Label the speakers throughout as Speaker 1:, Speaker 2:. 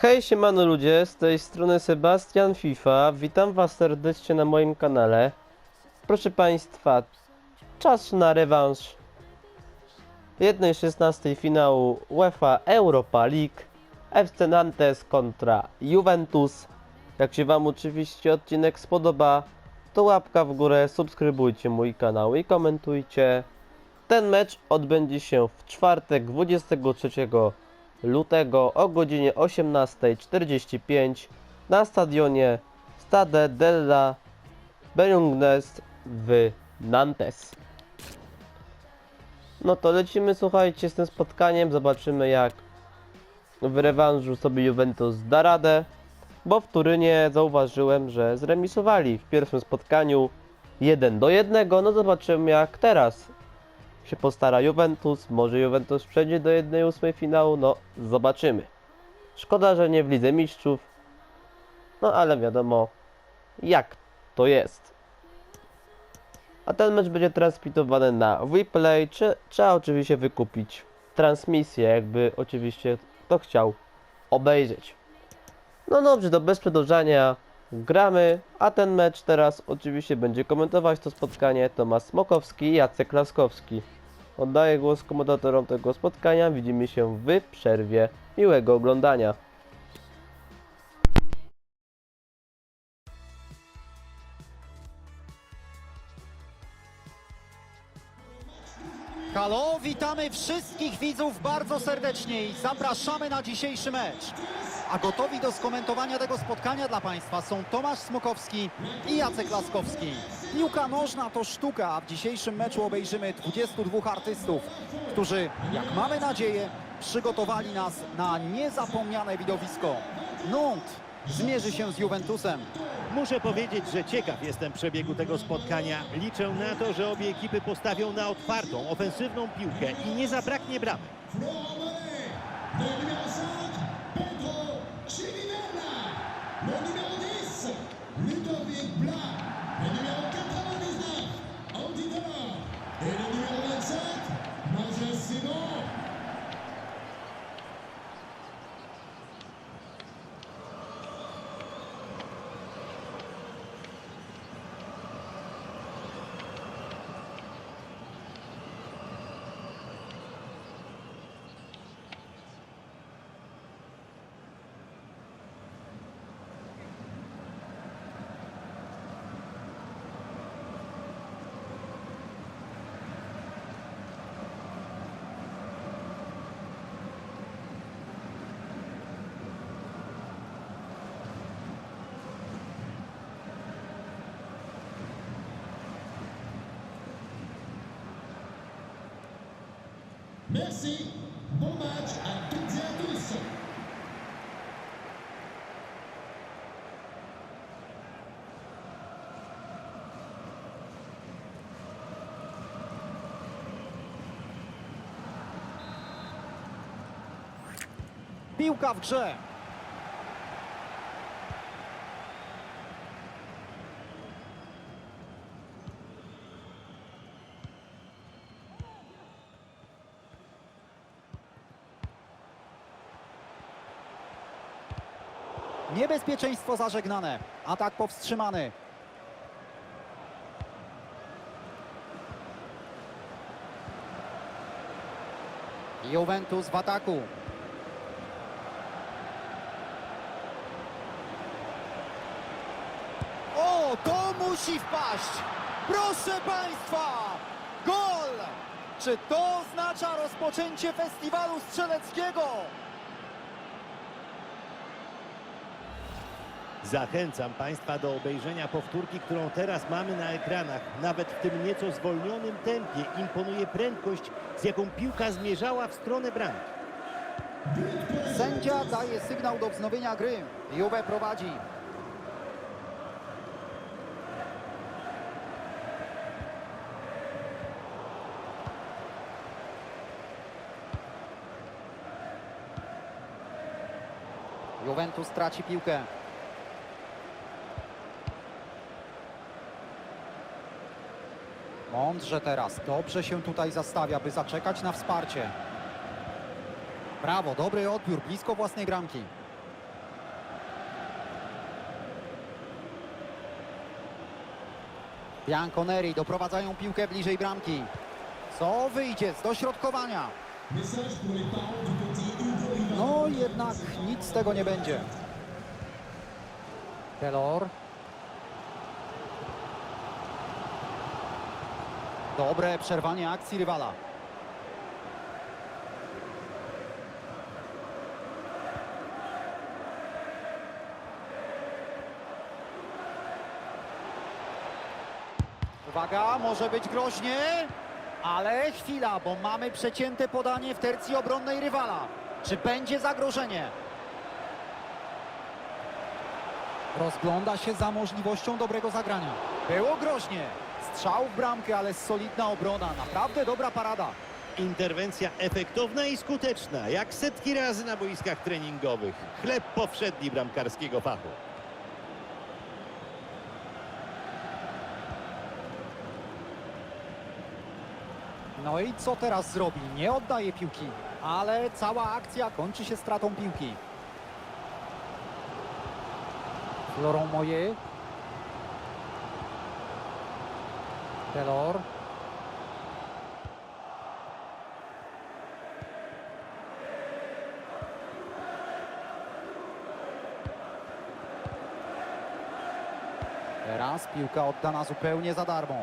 Speaker 1: Hej siemano ludzie, z tej strony Sebastian FIFA, witam was serdecznie na moim kanale. Proszę państwa, czas na rewanż 1.16 finału UEFA Europa League FC Nantes kontra Juventus. Jak się wam oczywiście odcinek spodoba, to łapka w górę, subskrybujcie mój kanał i komentujcie. Ten mecz odbędzie się w czwartek 23 lutego o godzinie 18.45 na stadionie Stade della Belungnes w Nantes. No to lecimy, słuchajcie, z tym spotkaniem. Zobaczymy, jak w rewanżu sobie Juventus da radę. Bo w Turynie zauważyłem, że zremisowali w pierwszym spotkaniu 1 do 1. No zobaczymy, jak teraz się postara Juventus. Może Juventus przejdzie do 1-8 finału, no zobaczymy. Szkoda, że nie w Lidze Mistrzów. No ale wiadomo, jak to jest. A ten mecz będzie transmitowany na WePlay. Czy, trzeba oczywiście wykupić transmisję, jakby oczywiście kto chciał obejrzeć. No dobrze, to bez przedłużania gramy, a ten mecz teraz oczywiście będzie komentować to spotkanie Tomasz Smokowski i Jacek Laskowski. Oddaję głos komentatorom tego spotkania, widzimy się w przerwie. Miłego oglądania.
Speaker 2: Halo, witamy wszystkich widzów bardzo serdecznie i zapraszamy na dzisiejszy mecz. A gotowi do skomentowania tego spotkania dla Państwa są Tomasz Smokowski i Jacek Laskowski. Piłka nożna to sztuka, a w dzisiejszym meczu obejrzymy 22 artystów, którzy, jak mamy nadzieję, przygotowali nas na niezapomniane widowisko. Nantes zmierzy się z Juventusem.
Speaker 3: Muszę powiedzieć, że ciekaw jestem przebiegu tego spotkania. Liczę na to, że obie ekipy postawią na otwartą, ofensywną piłkę i nie zabraknie bramek.
Speaker 4: Merci. Bon match à toutes et à tous.
Speaker 2: Piłka w grze. Niebezpieczeństwo zażegnane. Atak powstrzymany. Juventus w ataku. O, to musi wpaść! Proszę Państwa! Gol! Czy to oznacza rozpoczęcie festiwalu strzeleckiego?
Speaker 3: Zachęcam Państwa do obejrzenia powtórki, którą teraz mamy na ekranach. Nawet w tym nieco zwolnionym tempie imponuje prędkość, z jaką piłka zmierzała w stronę bramki.
Speaker 2: Sędzia daje sygnał do wznowienia gry. Juve prowadzi. Juventus traci piłkę. Mądrze teraz, dobrze się tutaj zastawia, by zaczekać na wsparcie. Brawo, dobry odbiór, blisko własnej bramki. Bianconeri doprowadzają piłkę bliżej bramki. Co wyjdzie z dośrodkowania? No jednak nic z tego nie będzie. Delor Dobre przerwanie akcji rywala. Uwaga, może być groźnie, ale chwila, bo mamy przecięte podanie w tercji obronnej rywala. Czy będzie zagrożenie? Rozgląda się za możliwością dobrego zagrania. Było groźnie. Strzał w bramkę, ale solidna obrona. Naprawdę dobra parada.
Speaker 3: Interwencja efektowna i skuteczna, jak setki razy na boiskach treningowych. Chleb powszedni bramkarskiego fachu.
Speaker 2: No i co teraz zrobi? Nie oddaje piłki, ale cała akcja kończy się stratą piłki. Florent Moye. Taylor. Teraz piłka oddana zupełnie za darmo.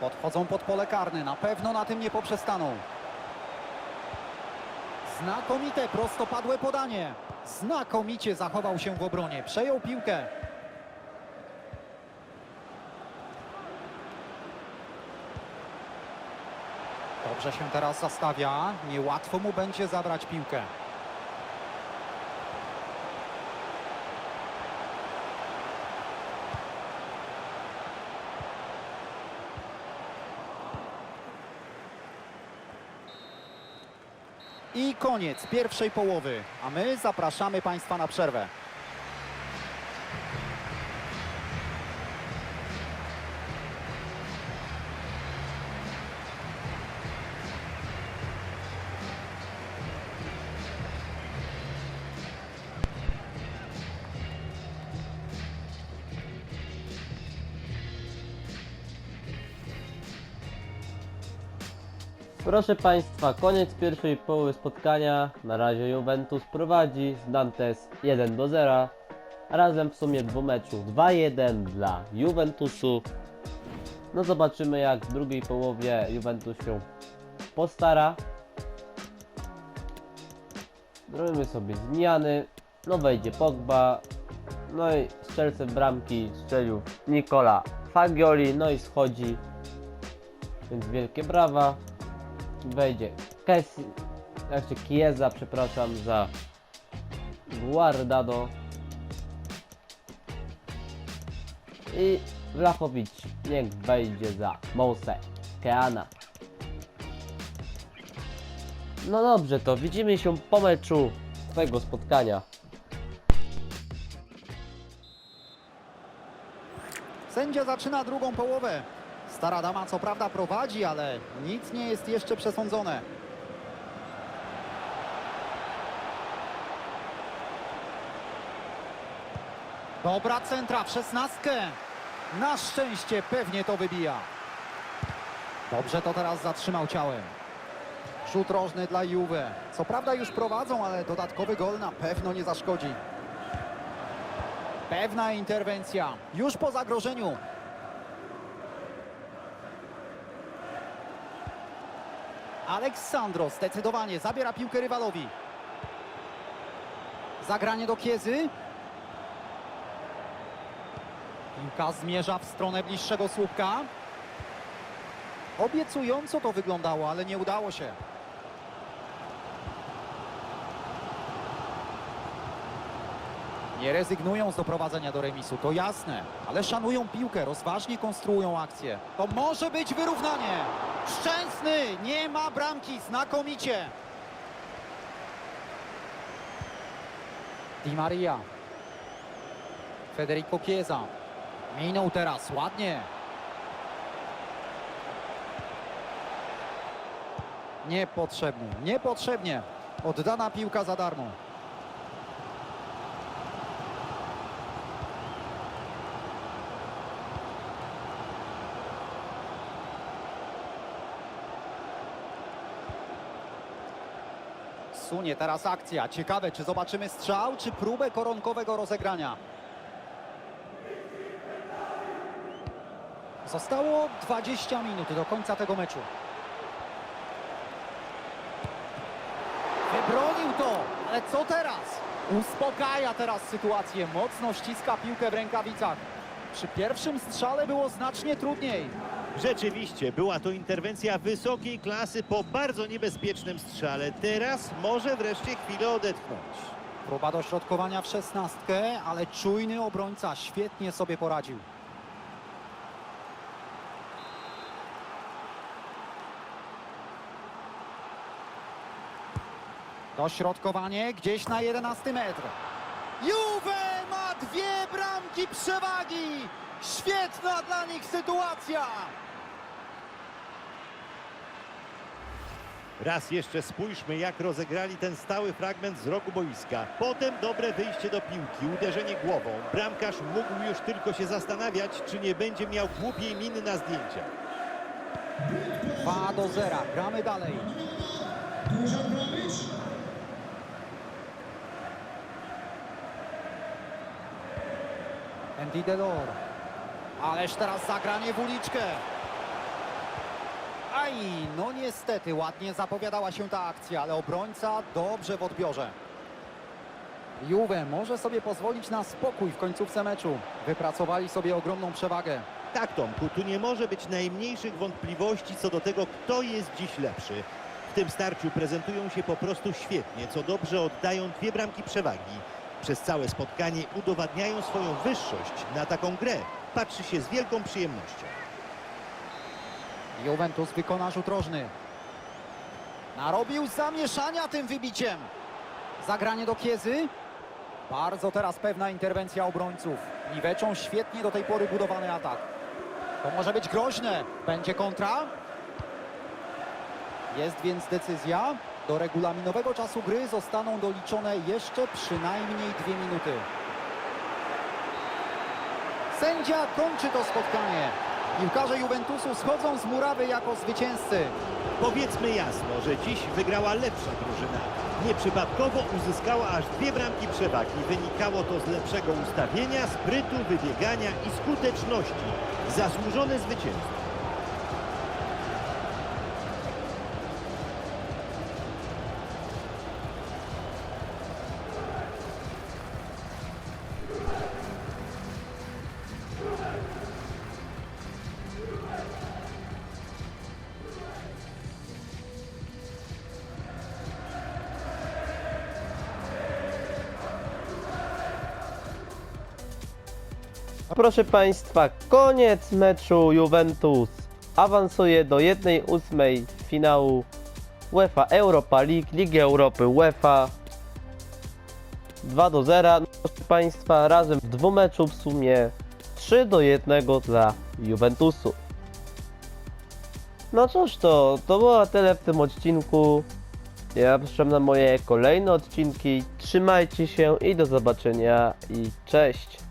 Speaker 2: Podchodzą pod pole karne, na pewno na tym nie poprzestaną. Znakomite prostopadłe podanie. Znakomicie zachował się w obronie, przejął piłkę. Dobrze się teraz zastawia, niełatwo mu będzie zabrać piłkę. I koniec pierwszej połowy, a my zapraszamy Państwa na przerwę.
Speaker 1: Proszę Państwa, koniec pierwszej połowy spotkania. Na razie Juventus prowadzi z Nantes 1 do 0. A razem w sumie dwumeczu 2-1 dla Juventusu. No zobaczymy jak w drugiej połowie Juventus się postara. Zrobimy sobie zmiany. No wejdzie Pogba. No i strzelcem bramki strzelił Nicola Fagioli. No i schodzi. Więc wielkie brawa wejdzie Kesi, znaczy Chiesa, przepraszam, za Guardado i Vlachowicz niech wejdzie za Mose Keana. No dobrze, to widzimy się po meczu tego spotkania.
Speaker 2: Sędzia zaczyna drugą połowę. Stara dama co prawda prowadzi, ale nic nie jest jeszcze przesądzone. Dobra centra w szesnastkę. Na szczęście pewnie to wybija. Dobrze to teraz zatrzymał ciałem. Rzut rożny dla Juve. Co prawda już prowadzą, ale dodatkowy gol na pewno nie zaszkodzi. Pewna interwencja. Już po zagrożeniu. Aleksandro zdecydowanie zabiera piłkę rywalowi. Zagranie do Kiezy. Piłka zmierza w stronę bliższego słupka. Obiecująco to wyglądało, ale nie udało się. Nie rezygnują z doprowadzenia do remisu, to jasne, ale szanują piłkę, rozważnie konstruują akcję. To może być wyrównanie. Szczęsny, nie ma bramki, znakomicie. Di Maria. Federico Chiesa. Minął teraz, ładnie. Niepotrzebnie, niepotrzebnie. Oddana piłka za darmo. Sunie teraz akcja. Ciekawe, czy zobaczymy strzał, czy próbę koronkowego rozegrania. Zostało 20 minut do końca tego meczu. Wybronił to, ale co teraz? Uspokaja teraz sytuację, mocno ściska piłkę w rękawicach. Przy pierwszym strzale było znacznie trudniej.
Speaker 3: Rzeczywiście, była to interwencja wysokiej klasy po bardzo niebezpiecznym strzale. Teraz może wreszcie chwilę odetchnąć.
Speaker 2: Próba dośrodkowania w szesnastkę, ale czujny obrońca świetnie sobie poradził. Dośrodkowanie gdzieś na 11 metr. Juve ma dwie bramki przewagi! Świetna dla nich sytuacja!
Speaker 3: Raz jeszcze spójrzmy, jak rozegrali ten stały fragment z rogu boiska. Potem dobre wyjście do piłki, uderzenie głową. Bramkarz mógł już tylko się zastanawiać, czy nie będzie miał głupiej miny na zdjęcia.
Speaker 2: 2 do 0. Gramy dalej. Andy Delor. Ależ teraz zagranie w uliczkę. Aj, no niestety, ładnie zapowiadała się ta akcja, ale obrońca dobrze w odbiorze. Juve może sobie pozwolić na spokój w końcówce meczu. Wypracowali sobie ogromną przewagę.
Speaker 3: Tak, Tomku, tu nie może być najmniejszych wątpliwości co do tego, kto jest dziś lepszy. W tym starciu prezentują się po prostu świetnie, co dobrze oddają dwie bramki przewagi. Przez całe spotkanie udowadniają swoją wyższość. Na taką grę patrzy się z wielką przyjemnością.
Speaker 2: Juventus wykona rzut rożny. Narobił zamieszania tym wybiciem. Zagranie do Kiezy. Bardzo teraz pewna interwencja obrońców. Niweczą świetnie do tej pory budowany atak. To może być groźne. Będzie kontra. Jest więc decyzja. Do regulaminowego czasu gry zostaną doliczone jeszcze przynajmniej dwie minuty. Sędzia kończy to spotkanie. Piłkarze Juventusu schodzą z murawy jako zwycięzcy.
Speaker 3: Powiedzmy jasno, że dziś wygrała lepsza drużyna. Nieprzypadkowo uzyskała aż dwie bramki przewagi. Wynikało to z lepszego ustawienia, sprytu, wybiegania i skuteczności. Zasłużone zwycięstwo.
Speaker 1: Proszę Państwa, koniec meczu Juventus awansuje do 1-8 finału UEFA Europa League, Ligi Europy UEFA 2 do 0. Proszę Państwa, razem w dwóch meczu w sumie 3 do 1 dla Juventusu. No cóż to, to było tyle w tym odcinku. Ja zapraszam na moje kolejne odcinki. Trzymajcie się i do zobaczenia i cześć.